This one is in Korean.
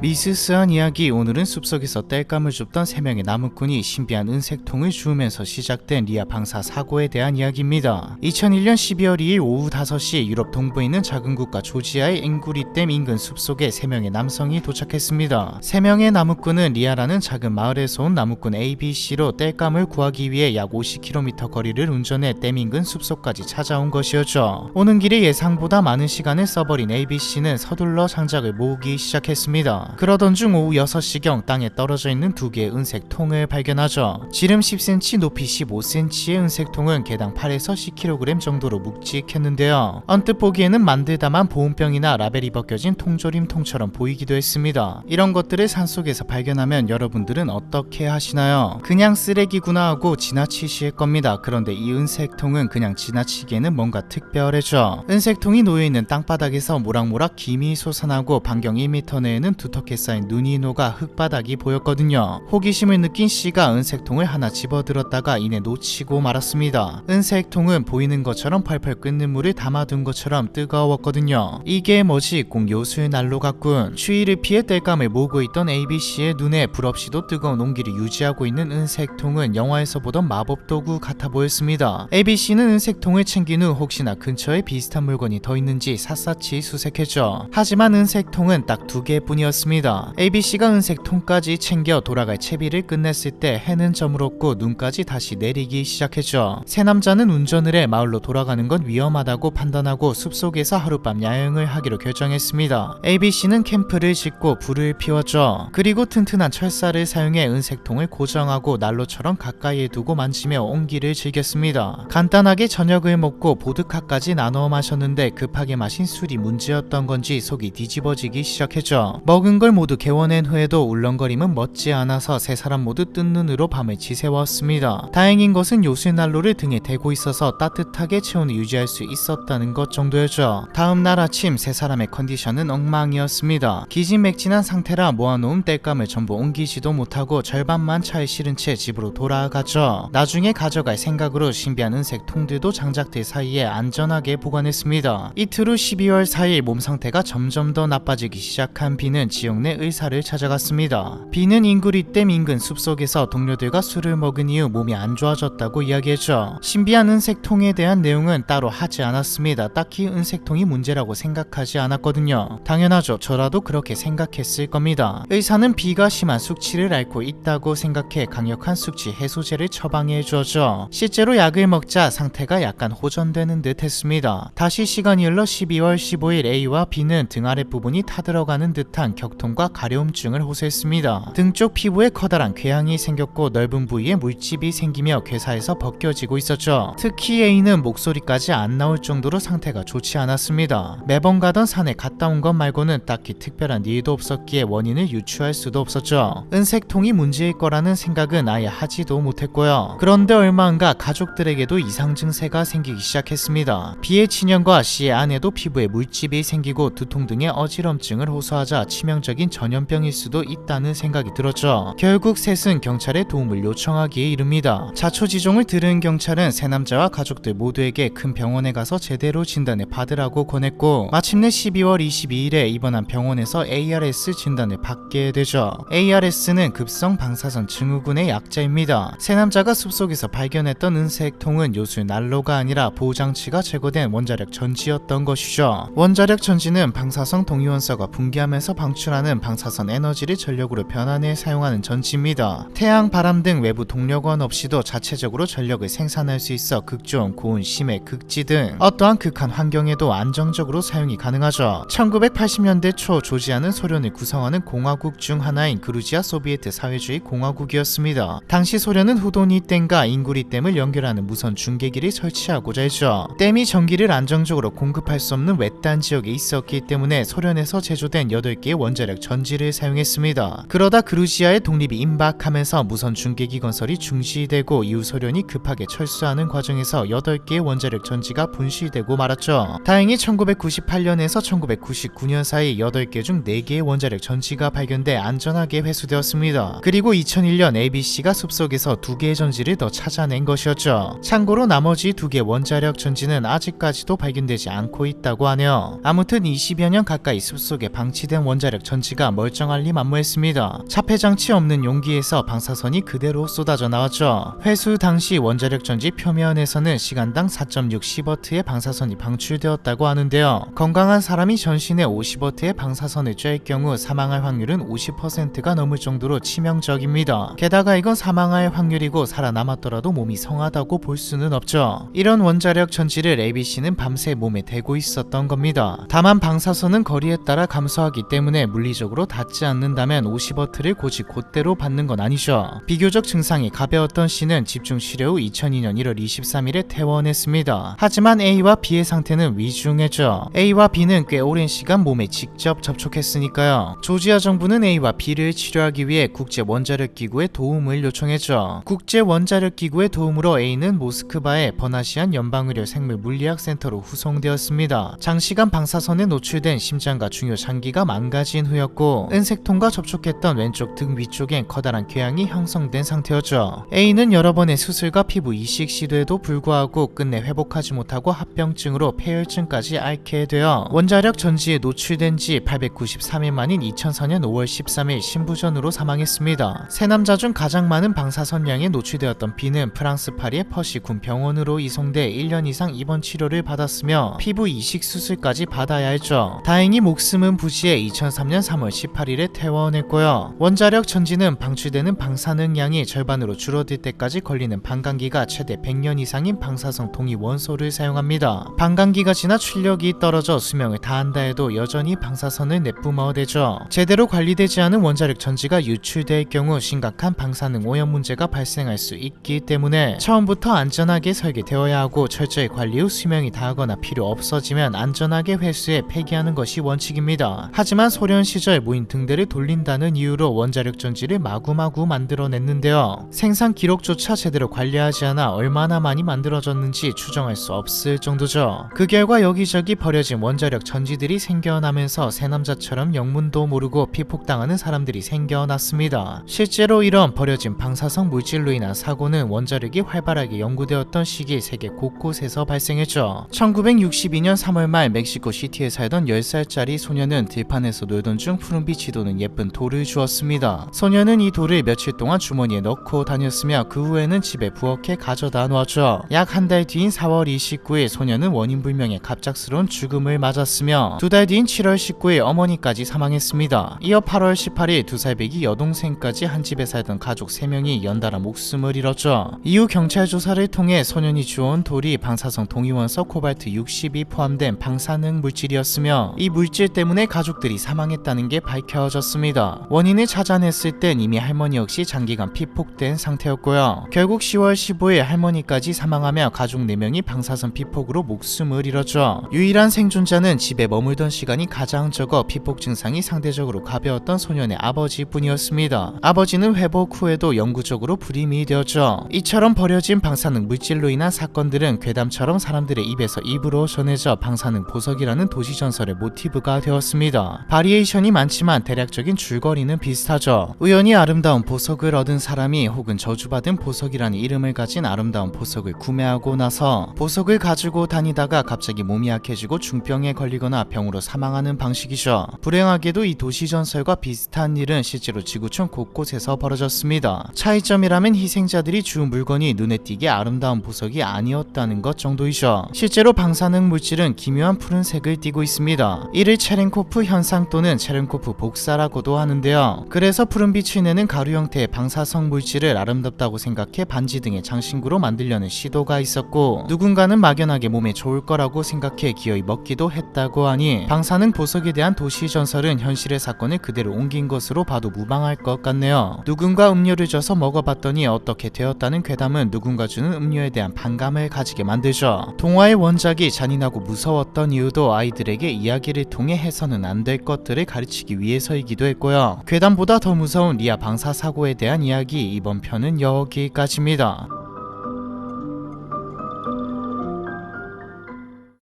미스스한 이야기 오늘은 숲속에서 땔감을 줍던 세 명의 나무꾼이 신비한 은색통을 주우면서 시작된 리아 방사 사고에 대한 이야기입니다. 2001년 12월 2일 오후 5시 유럽 동부에 있는 작은 국가 조지아의 앵구리댐 인근 숲속에 세 명의 남성이 도착했습니다. 세 명의 나무꾼은 리아라는 작은 마을에서 온 나무꾼 ABC로 땔감을 구하기 위해 약 50km 거리를 운전해 댐 인근 숲속까지 찾아온 것이었죠. 오는 길에 예상보다 많은 시간을 써버린 ABC는 서둘러 장작을 모으기 시작했습니다. 그러던 중 오후 6시경 땅에 떨어져 있는 두 개의 은색 통을 발견하죠. 지름 10cm, 높이 15cm의 은색 통은 개당 8에서 10kg 정도로 묵직했는데요. 언뜻 보기에는 만들다만 보온병이나 라벨이 벗겨진 통조림 통처럼 보이기도 했습니다. 이런 것들을 산속에서 발견하면 여러분들은 어떻게 하시나요? 그냥 쓰레기구나 하고 지나치실 겁니다. 그런데 이 은색 통은 그냥 지나치기에는 뭔가 특별해져. 은색 통이 놓여있는 땅바닥에서 모락모락 김이 솟아나고 반경 1m 내에는 두 텁게 쌓인 눈이 녹아 흙바닥이 보였거든요. 호기심을 느낀 씨가 은색통을 하나 집어들었다가 이내 놓치고 말았습니다. 은색통은 보이는 것처럼 펄펄 끓는 물을 담아둔 것처럼 뜨거웠거든요. 이게 뭐지? 꼭 요술 난로 같군. 추위를 피해 땔감을 모으고 있던 ABC의 눈에 불없이도 뜨거운 온기를 유지하고 있는 은색통은 영화에서 보던 마법 도구 같아 보였습니다. ABC는 은색통을 챙긴 후 혹시나 근처에 비슷한 물건이 더 있는지 샅샅이 수색했죠. 하지만 은색통은 딱 두 개뿐이었습니다. ABC가 은색 통까지 챙겨 돌아갈 채비를 끝냈을 때 해는 저물었고 눈까지 다시 내리기 시작했죠. 세 남자는 운전을 해 마을로 돌아가는 건 위험하다고 판단하고 숲속에서 하룻밤 야영을 하기로 결정했습니다. ABC는 캠프를 짓고 불을 피웠죠. 그리고 튼튼한 철사를 사용해 은색통을 고정하고 난로처럼 가까이에 두고 만지며 온기를 즐겼습니다. 간단하게 저녁을 먹고 보드카까지 나눠 마셨는데 급하게 마신 술이 문제였던 건지 속이 뒤집어지기 시작했죠. 먹은 걸 모두 개워낸 후에도 울렁거림은 멎지 않아서 세 사람 모두 뜬 눈으로 밤을 지새웠습니다. 다행인 것은 요술 난로를 등에 대고 있어서 따뜻하게 체온을 유지할 수 있었다는 것 정도였죠. 다음 날 아침 세 사람의 컨디션은 엉망이었습니다. 기진맥진한 상태라 모아놓은 땔감을 전부 옮기지도 못하고 절반만 차에 실은 채 집으로 돌아가죠. 나중에 가져갈 생각으로 신비한 은색 통들도 장작들 사이에 안전하게 보관했습니다. 이틀 후 12월 4일 몸 상태가 점점 더 나빠지기 시작한 비는 지역 내 의사를 찾아갔습니다. 비는 인구리 댐 인근 숲속에서 동료들과 술을 먹은 이후 몸이 안 좋아졌다고 이야기했죠. 신비한 은색통에 대한 내용은 따로 하지 않았습니다. 딱히 은색통이 문제라고 생각하지 않았거든요. 당연하죠. 저라도 그렇게 생각했을 겁니다. 의사는 비가 심한 숙취를 앓고 있다고 생각해 강력한 숙취 해소제를 처방해 주었죠. 실제로 약을 먹자 상태가 약간 호전되는 듯 했습니다. 다시 시간이 흘러 12월 15일 A와 B는 등 아랫 부분이 타들어가는 듯한 격 통과 가려움증을 호소했습니다. 등 쪽 피부에 커다란 궤양이 생겼고 넓은 부위에 물집이 생기며 괴사에서 벗겨지고 있었죠. 특히 A는 목소리까지 안 나올 정도로 상태가 좋지 않았습니다. 매번 가던 산에 갔다 온 것 말고는 딱히 특별한 일도 없었기에 원인을 유추할 수도 없었죠. 은색통이 문제일 거라는 생각은 아예 하지도 못했고요. 그런데 얼마 안가 가족들에게도 이상 증세가 생기기 시작했습니다. B의 친형과 C의 아내도 피부에 물집이 생기고 두통 등의 어지럼증을 호소하자 치명적 인 전염병일 수도 있다는 생각이 들었죠. 결국 셋은 경찰에 도움을 요청하기에 이릅니다. 자초지종을 들은 경찰은 세 남자와 가족들 모두에게 큰 병원에 가서 제대로 진단을 받으라고 권했고 마침내 12월 22일에 입원한 병원에서 ARS 진단을 받게 되죠. ARS는 급성 방사선 증후군의 약자입니다. 세 남자가 숲속에서 발견했던 은색 통은 요술 난로가 아니라 보호장치가 제거된 원자력 전지였던 것이죠. 원자력 전지는 방사성 동위원소가 붕괴하면서 방출 하는 방사선 에너지를 전력으로 변환해 사용하는 전지입니다. 태양, 바람 등 외부 동력원 없이도 자체적으로 전력을 생산할 수 있어 극조온, 고온, 심해, 극지 등 어떠한 극한 환경에도 안정적으로 사용이 가능하죠. 1980년대 초 조지아는 소련을 구성하는 공화국 중 하나인 그루지아 소비에트 사회주의 공화국이었습니다. 당시 소련은 후도니 댐과 인구리 댐을 연결하는 무선 중계기를 설치하고자 했죠. 댐이 전기를 안정적으로 공급할 수 없는 외딴 지역에 있었기 때문에 소련에서 제조된 8개의 원자 력 전지를 사용했습니다. 그러다 그루지아의 독립이 임박하면서 무선 중계기 건설이 중지되고 이후 소련이 급하게 철수하는 과정에서 8개의 원자력 전지가 분실되고 말았죠. 다행히 1998년에서 1999년 사이 8개 중 4개의 원자력 전지가 발견돼 안전하게 회수되었습니다. 그리고 2001년 ABC가 숲속에서 2개의 전지를 더 찾아낸 것이었죠. 참고로 나머지 2개 원자력 전지는 아직까지도 발견되지 않고 있다고 하네요. 아무튼 20여 년 가까이 숲속에 방치된 원자력 전지가 멀쩡할 리 만무했습니다. 차폐장치 없는 용기에서 방사선이 그대로 쏟아져 나왔죠. 회수 당시 원자력 전지 표면에서는 시간당 4.6시버트의 방사선이 방출되었다고 하는데요. 건강한 사람이 전신에 50버트의 방사선을 쬐일 경우 사망할 확률은 50%가 넘을 정도로 치명적입니다. 게다가 이건 사망할 확률이고 살아남았더라도 몸이 성하다고 볼 수는 없죠. 이런 원자력 전지를 ABC는 밤새 몸에 대고 있었던 겁니다. 다만 방사선은 거리에 따라 감소하기 때문에 물리적으로 닿지 않는다면 50버트를 고지 곧대로 받는 건 아니죠. 비교적 증상이 가벼웠던 C는 집중 치료 후 2002년 1월 23일에 퇴원했습니다. 하지만 A와 B의 상태는 위중했죠. A와 B는 꽤 오랜 시간 몸에 직접 접촉했으니까요. 조지아 정부는 A와 B를 치료하기 위해 국제 원자력 기구의 도움을 요청했죠. 국제 원자력 기구의 도움으로 A는 모스크바의 버나시안 연방의료 생물 물리학 센터로 후송되었습니다. 장시간 방사선에 노출된 심장과 중요 장기가 망가진 후였고 은색통과 접촉했던 왼쪽 등 위쪽엔 커다란 궤양이 형성된 상태였죠. A는 여러 번의 수술과 피부 이식 시도에도 불구하고 끝내 회복하지 못하고 합병증으로 폐혈증까지 앓게 되어 원자력 전지에 노출된 지 893일 만인 2004년 5월 13일 신부전으로 사망했습니다. 세 남자 중 가장 많은 방사선량에 노출되었던 B는 프랑스 파리의 퍼시 군 병원으로 이송돼 1년 이상 입원 치료를 받았으며 피부 이식 수술까지 받아야 했죠. 다행히 목숨은 부지해 2003년 3월 18일에 퇴원했고요. 원자력 전지는 방출되는 방사능 양이 절반으로 줄어들 때까지 걸리는 반감기가 최대 100년 이상인 방사성 동위 원소를 사용합니다. 반감기가 지나 출력이 떨어져 수명을 다한다 해도 여전히 방사선을 내뿜어 대죠. 제대로 관리되지 않은 원자력 전지가 유출될 경우 심각한 방사능 오염 문제가 발생할 수 있기 때문에 처음부터 안전하게 설계되어야 하고 철저히 관리 후 수명이 다하거나 필요 없어지면 안전하게 회수해 폐기하는 것이 원칙입니다. 하지만 소련 시절 무인 등대를 돌린다는 이유로 원자력 전지를 마구마구 만들어냈는데요. 생산 기록조차 제대로 관리하지 않아 얼마나 많이 만들어졌는지 추정할 수 없을 정도죠. 그 결과 여기저기 버려진 원자력 전지들이 생겨나면서 새 남자처럼 영문도 모르고 피폭당하는 사람들이 생겨났습니다. 실제로 이런 버려진 방사성 물질로 인한 사고는 원자력이 활발하게 연구되었던 시기 세계 곳곳에서 발생했죠. 1962년 3월 말 멕시코 시티에 살던 10살짜리 소녀는 들판에서 놀던 중 푸른빛이 도는 예쁜 돌을 주었습니다. 소녀는 이 돌을 며칠 동안 주머니에 넣고 다녔으며 그 후에는 집에 부엌에 가져다 놓았죠. 약 한 달 뒤인 4월 29일 소녀는 원인 불명의 갑작스러운 죽음을 맞았으며 두 달 뒤인 7월 19일 어머니까지 사망했습니다. 이어 8월 18일 두 살 배기 여동생까지 한 집에 살던 가족 3명이 연달아 목숨을 잃었죠. 이후 경찰 조사를 통해 소년이 주워온 돌이 방사성 동위원소 코발트 60이 포함된 방사능 물질이었으며 이 물질 때문에 가족들이 사망했다 는 게 밝혀졌습니다. 원인을 찾아냈을 땐 이미 할머니 역시 장기간 피폭된 상태였고요. 결국 10월 15일 할머니까지 사망하며 가족 4명이 방사선 피폭으로 목숨을 잃었죠. 유일한 생존자는 집에 머물던 시간이 가장 적어 피폭 증상이 상대적으로 가벼웠던 소년의 아버지뿐이었습니다. 아버지는 회복 후에도 영구적으로 불임이 되었죠. 이처럼 버려진 방사능 물질로 인한 사건들은 괴담처럼 사람들의 입에서 입으로 전해져 방사능 보석이라는 도시 전설의 모티브가 되었습니다. 바리에이션 이 많지만 대략적인 줄거리는 비슷하죠. 우연히 아름다운 보석을 얻은 사람이 혹은 저주받은 보석이라는 이름을 가진 아름다운 보석을 구매하고 나서 보석을 가지고 다니다가 갑자기 몸이 약해지고 중병에 걸리거나 병으로 사망하는 방식이죠. 불행하게도 이 도시 전설과 비슷한 일은 실제로 지구촌 곳곳에서 벌어졌습니다. 차이점이라면 희생자들이 주운 물건이 눈에 띄게 아름다운 보석이 아니었다는 것 정도이죠. 실제로 방사능 물질은 기묘한 푸른색을 띠고 있습니다. 이를 체렌코프 현상 또는 체렌코프 복사라고도 하는데요. 그래서 푸른빛을 내는 가루 형태의 방사성 물질을 아름답다고 생각해 반지 등의 장신구로 만들려는 시도가 있었고 누군가는 막연하게 몸에 좋을 거라고 생각해 기어이 먹기도 했다고 하니 방사능 보석에 대한 도시 전설은 현실의 사건을 그대로 옮긴 것으로 봐도 무방할 것 같네요. 누군가 음료를 줘서 먹어봤더니 어떻게 되었다는 괴담은 누군가 주는 음료에 대한 반감을 가지게 만들죠. 동화의 원작이 잔인하고 무서웠던 이유도 아이들에게 이야기를 통해 해서는 안 될 것들을 가르치기 위해서이기도 했고요. 괴담보다 더 무서운 리아 방사 사고에 대한 이야기 이번 편은 여기까지입니다.